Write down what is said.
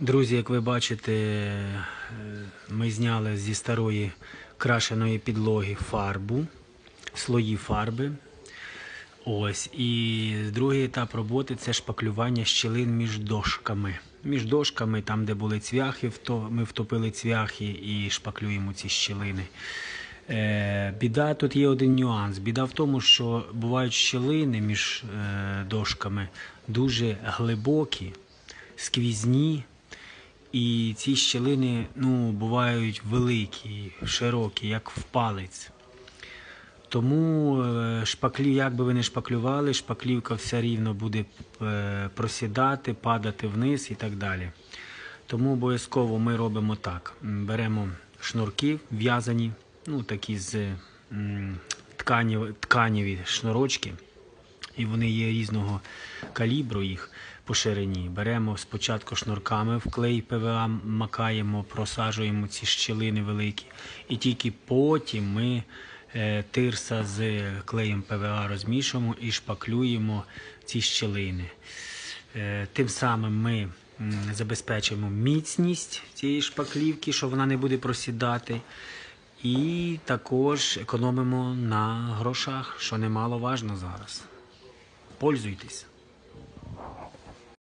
Друзі, як ви бачите, е, ми зняли зі старої крашеної підлоги фарбу, слої фарби. Ось. І другий етап роботи це шпаклювання щілин між дошками. Між дошками, там, де були цвяхи, ми втопили цвяхи і шпаклюємо ці щілини. Е, біда тут є один нюанс. Біда в тому, що бувають щілини між е, дошками дуже глибокі, сквізні. І ці щілини ну, бувають великі, широкі, як в палець. Тому е, шпаклі, як би ви не шпаклювали, шпаклівка все рівно буде е, просідати, падати вниз і так далі. Тому обов'язково ми робимо так: беремо шнурки в'язані, ну такі з тканів, тканеві шнурочки, і вони є різного калібру їх по ширині. Беремо спочатку шнурками в клей ПВА, макаємо, просаджуємо ці щілини великі, і тільки потім ми е, тирса з клеєм ПВА розмішуємо і шпаклюємо ці щілини. Е, Тим самим ми м, забезпечимо міцність цієї шпаклівки, що вона не буде просідати. І також економимо на грошах, що немаловажно зараз. Пользуйтесь.